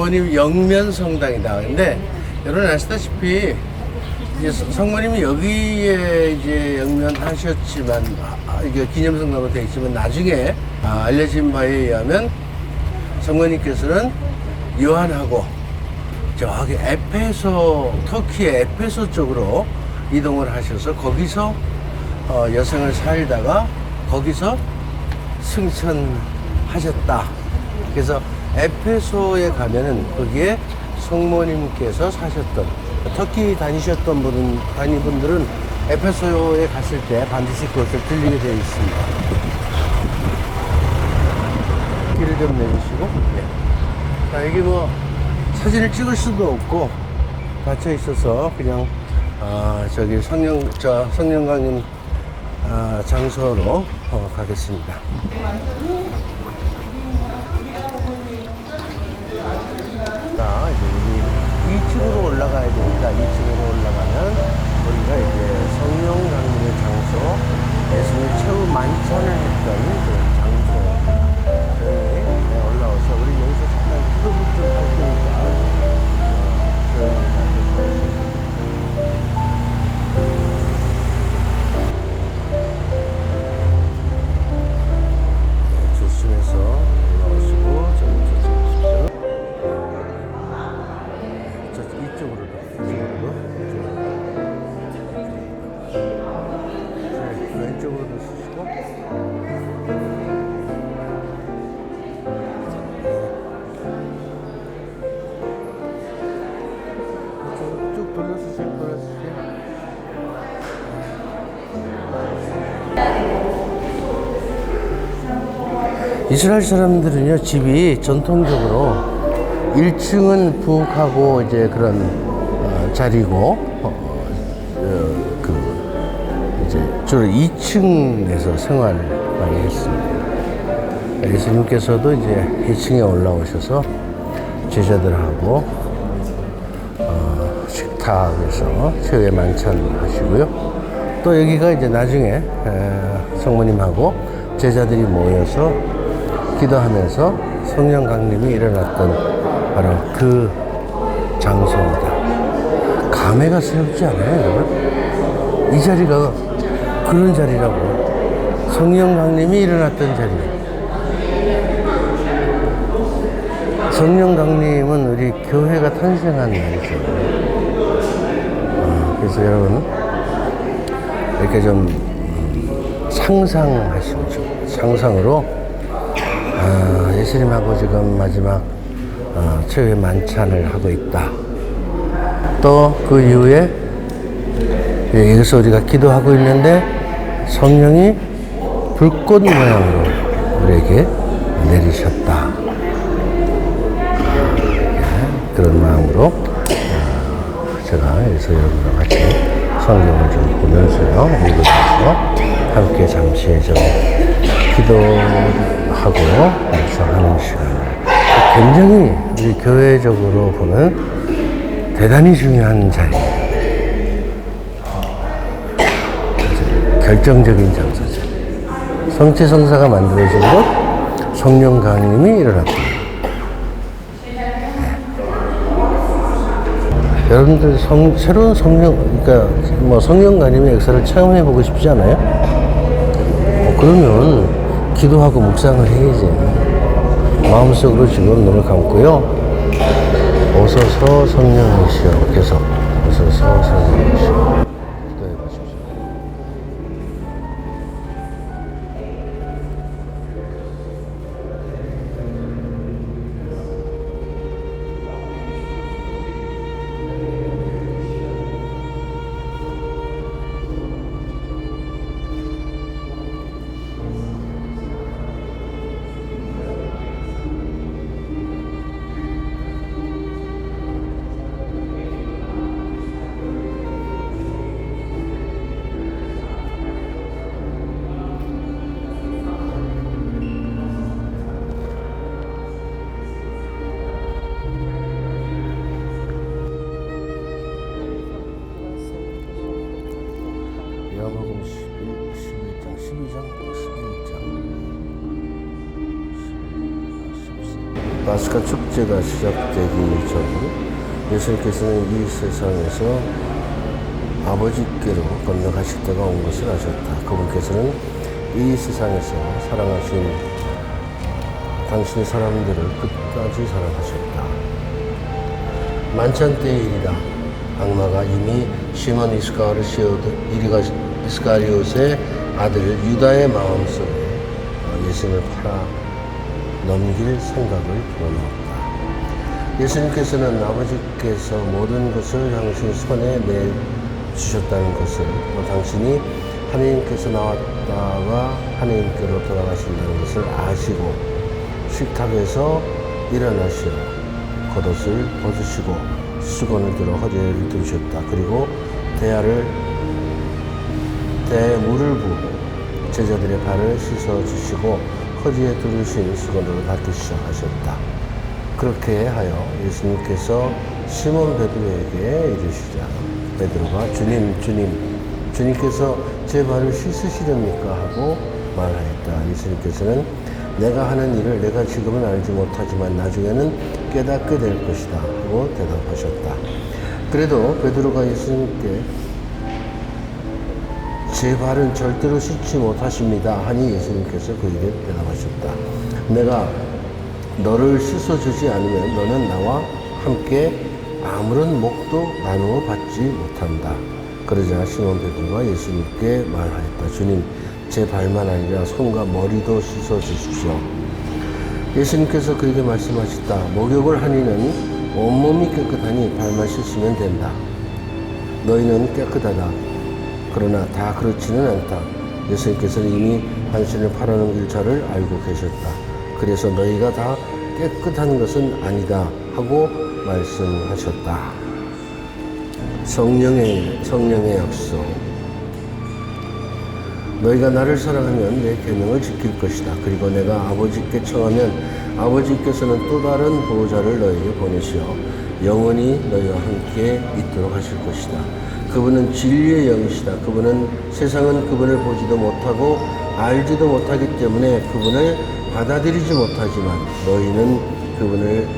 성모님 영면 성당이다. 근데 여러분 아시다시피 이제 성모님이 여기에 이제 영면하셨지만 아, 이게 기념성당으로 되어 있지만 나중에 아, 알려진 바에 의하면 성모님께서는 요한하고 저기 에페소 터키의 에페소 쪽으로 이동을 하셔서 거기서 어, 여생을 살다가 거기서 승천하셨다. 그래서 에페소에 가면은 거기에 성모님께서 사셨던 터키 다니셨던 분은 다니분들은 에페소에 갔을 때 반드시 그것을 들리게 되어 있습니다. 길을 좀 내주시고. 예. 자, 여기 뭐 사진을 찍을 수도 없고 닫혀 있어서 그냥 아, 저기 성령 저 성령 강림 아, 장소로 어, 가겠습니다. 자, 이제 여기 2층으로 됩니다. 2층으로 올라가면 우리가 이제 성령 강림의 장소, 예수님이 최후 만찬을 했던 이스라엘 사람들은요 집이 전통적으로 1층은 부엌하고 이제 그런 어, 자리고 어, 어, 그 이제 주로 2층에서 생활을 많이 했습니다. 예수님께서도 이제 2층에 올라오셔서 제자들하고 어, 식탁에서 최후의 만찬 하시고요. 또 여기가 이제 나중에 에, 성모님하고 제자들이 모여서 기도하면서 성령 강림이 일어났던 바로 그 장소입니다. 감회가 새롭지 않아요, 여러분? 이 자리가 그런 자리라고. 성령 강림이 일어났던 자리예요. 성령 강림은 우리 교회가 탄생한 날이죠. 어, 그래서 여러분, 이렇게 좀 음, 상상하시고, 좀 상상으로 아, 예수님하고 지금 마지막 어, 최후의 만찬을 하고 있다. 또 그 이후에 예, 여기서 우리가 기도하고 있는데 성령이 불꽃 모양으로 우리에게 내리셨다. 예, 그런 마음으로 어, 제가 여기서 여러분과 같이 성경을 좀 보면서요, 읽으면서 함께 잠시 좀 기도 하고 묵상하는 시간을 굉장히 우리 교회적으로 보면 대단히 중요한 자리예요. 결정적인 장소죠. 성체 성사가 만들어진 곳, 성령 강림이 일어났다. 네. 여러분들 성, 새로운 성령, 그러니까 뭐 성령 강림의 역사를 체험해 보고 싶지 않아요? 어, 그러면 기도하고 묵상을 해야지. 마음속으로 지금 눈을 감고요. 오소서 성령이시여 계속 오소서 성령이시여 파스카 축제가 시작되기 전 예수님께서는 이 세상에서 아버지께로 건너가실 때가 온 것을 아셨다. 그분께서는 이 세상에서 사랑하신 당신의 사람들을 끝까지 사랑하셨다. 만찬 때일이다. 악마가 이미 시몬 이스카리옷의 아들 유다의 마음속에 어, 예수님을 팔아 넘길 생각을 불어넣었다. 예수님께서는 아버지께서 모든 것을 당신 손에 내 주셨다는 것을 또 당신이 하나님께서 나왔다가 하나님께로 돌아가신다는 것을 아시고 식탁에서 일어나시어 겉옷을 벗으시고 수건을 들어 허리를 두셨다. 그리고 대야를 대에 물을 부어 제자들의 발을 씻어 주시고 허리에 두르신 수건으로 닦기 시작하셨다. 그렇게 하여 예수님께서 시몬 베드로에게 이르시자 베드로가 주님 주님 주님께서 제 발을 씻으시렵니까 하고 말하였다. 예수님께서는 내가 하는 일을 내가 지금은 알지 못하지만 나중에는 깨닫게 될 것이다 하고 대답하셨다. 그래도 베드로가 예수님께 제 발은 절대로 씻지 못하십니다. 하니 예수님께서 그에게 대답하셨다. 내가 너를 씻어주지 않으면 너는 나와 함께 아무런 목도 나누어 받지 못한다. 그러자 시몬 베드로가 예수님께 말하였다. 주님, 제 발만 아니라 손과 머리도 씻어 주십시오. 예수님께서 그에게 말씀하셨다. 목욕을 하니는 온몸이 깨끗하니 발만 씻으면 된다. 너희는 깨끗하다. 그러나 다 그렇지는 않다. 예수님께서는 이미 당신을 팔아넘길 자를 알고 계셨다. 그래서 너희가 다 깨끗한 것은 아니다 하고 말씀하셨다. 성령의 성령의 약속. 너희가 나를 사랑하면 내 계명을 지킬 것이다. 그리고 내가 아버지께 청하면 아버지께서는 또 다른 보호자를 너희에게 보내시어 영원히 너희와 함께 있도록 하실 것이다. 그분은 진리의 영이시다. 그분은 세상은 그분을 보지도 못하고 알지도 못하기 때문에 그분을 받아들이지 못하지만 너희는 그분을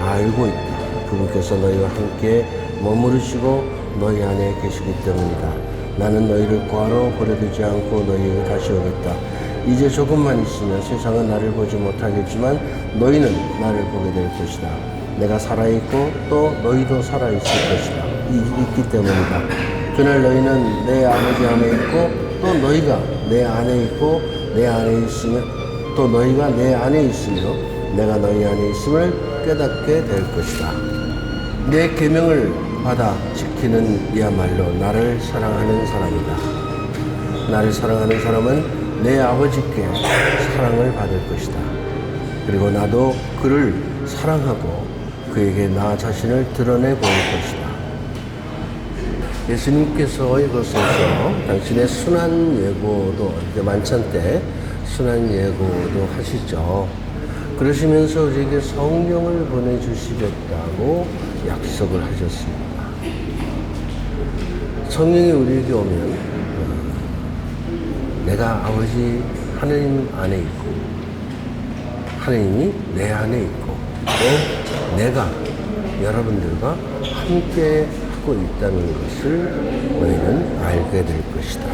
알고 있다. 그분께서 너희와 함께 머무르시고 너희 안에 계시기 때문이다. 나는 너희를 구하러 보내두지 않고 너희에게 다시 오겠다. 이제 조금만 있으면 세상은 나를 보지 못하겠지만 너희는 나를 보게 될 것이다. 내가 살아있고 또 너희도 살아있을 것이다. 이, 있기 때문이다. 그날 너희는 내 아버지 안에 있고 또 너희가 내 안에 있고 내 안에 있으며 또 너희가 내 안에 있으며 내가 너희 안에 있음을 깨닫게 될 것이다. 내 계명을 받아 지키는 이야말로 나를 사랑하는 사람이다. 나를 사랑하는 사람은 내 아버지께 사랑을 받을 것이다. 그리고 나도 그를 사랑하고 그에게 나 자신을 드러내 보일 것이다. 예수님께서 이것에서 당신의 순한 예고도 이제 만찬 때 순한 예고도 하시죠. 그러시면서 우리에게 성령을 보내주시겠다고 약속을 하셨습니다. 성령이 우리에게 오면 어, 내가 아버지 하나님 안에 있고 하나님이 내 안에 있고 또 내가 여러분들과 함께 하고 있다는 것을 너희는 알게 될 것이다.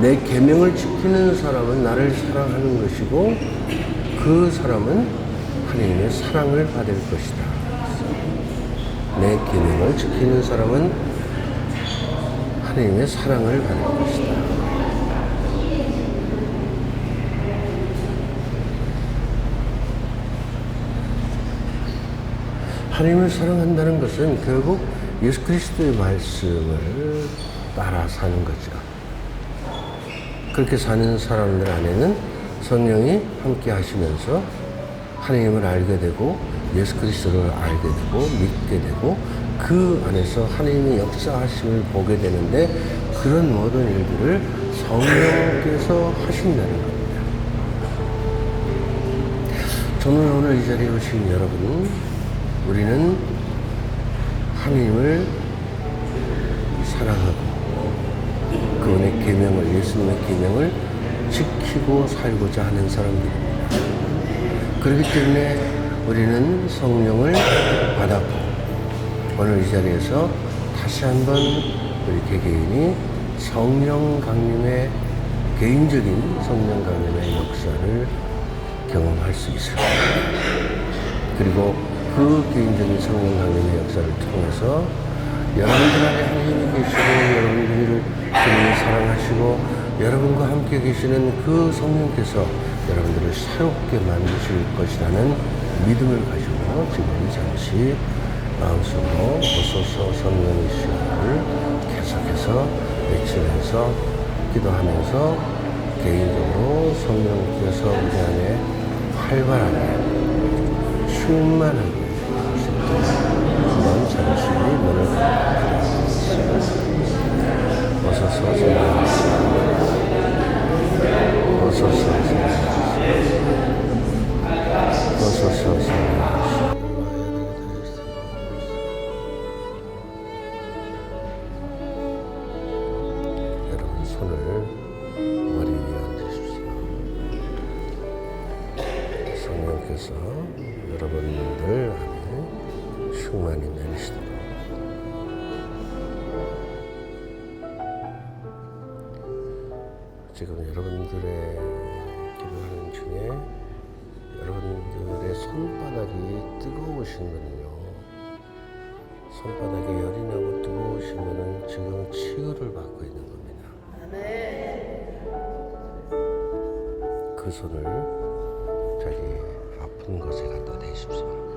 내 계명을 지키는 사람은 나를 사랑하는 것이고 그 사람은 하나님의 사랑을 받을 것이다. 내 계명을 지키는 사람은 하나님의 사랑을 받을 것이다. 하나님을 사랑한다는 것은 결국 예수 그리스도의 말씀을 따라 사는 거죠. 그렇게 사는 사람들 안에는 성령이 함께 하시면서 하나님을 알게 되고 예수 그리스도를 알게 되고 믿게 되고 그 안에서 하나님의 역사하심을 보게 되는데 그런 모든 일들을 성령께서 하신다는 겁니다. 저는 오늘 이 자리에 오신 여러분, 우리는 하나님을 사랑하고 그분의 계명을 예수님의 계명을 지키고 살고자 하는 사람들입니다. 그렇기 때문에 우리는 성령을 받았고 오늘 이 자리에서 다시 한번 우리 개개인이 성령 강림의 개인적인 성령 강림의 역사를 경험할 수 거예요. 그리고 그 개인적인 성령 강림의 역사를 통해서 여러분들 안에 하나님이 계시고 여러분들을 주님이 사랑하시고 여러분과 함께 계시는 그 성령께서 여러분들을 새롭게 만드실 것이라는 믿음을 가지고 지금 잠시 마음속으로 오소서 성령의 시간을 계속해서 외치면서 기도하면서 개인적으로 성령께서 우리 안에 활발하게 충만하게 하실 때 한번 잠시 문을 닫겠 지금 여러분들의 기도하는 중에 여러분들의 손바닥이 뜨거우신 분은요 손바닥에 열이 나고 뜨거우신 분은 지금 치유를 받고 있는 겁니다. 그 손을 자기 아픈 곳에 갖다 대십시오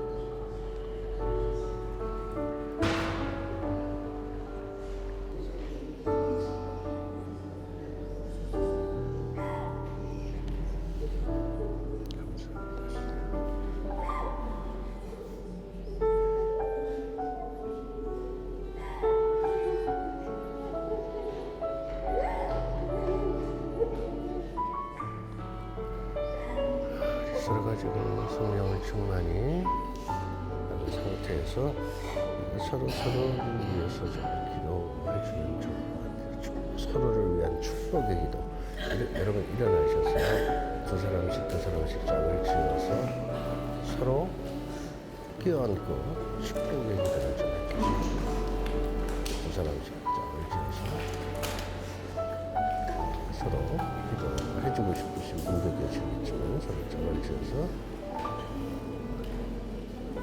상태에서 서로 서로를 위해서 좀 기도해주면 좋을 것 같아요. 축- 서로를 위한 축복의 기도. 일- 여러분 일어나셔서 두 사람씩 두 사람씩 짝을 지어서 서로 껴안고 축복의 기도를 좀 해주세요. 두 사람씩 짝을 지어서 서로 기도해주고 싶으신 분도 계시겠지만 서로 짝을 지어서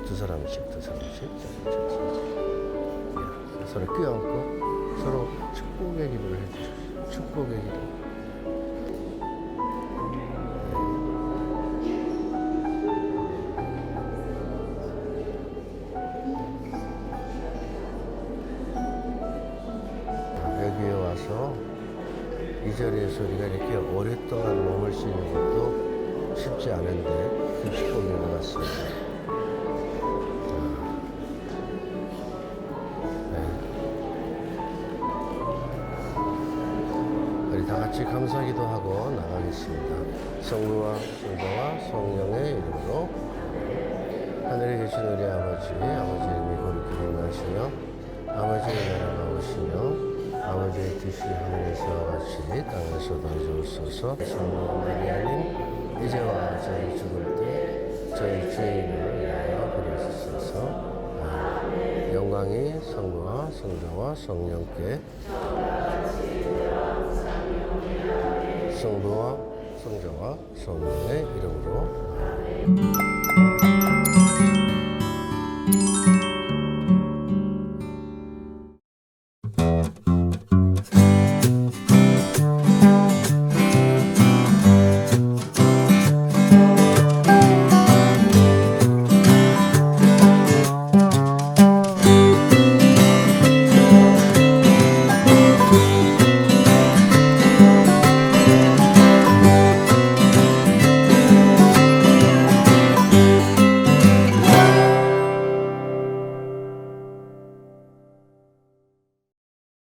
두 사람씩 두 사람씩 서로 껴안고 서로 축복의 기도를 해주십시오. 축복의 기도. 여기에 와서 이 자리에서 우리가 이렇게 오랫동안 머물 수 있는 것도 쉽지 않은데 그 축복인 것 같습니다. 감사기도 하고 나가겠습니다. 성부와 성자와 성령의 이름으로 하늘에 계신 우리 아버지, 아버지 이름이 거룩히 일어나시며 아버지의 나라가 오시며 아버지의 뜻이 하늘에서와 같이 땅에서도 이루어져서 성령 마리아님 이제와 저희 죽을 때 저희 죄인을 위하여 아멘. 영광이 성부와 성자와 성령께 성부와 성자와 성령의 이름으로.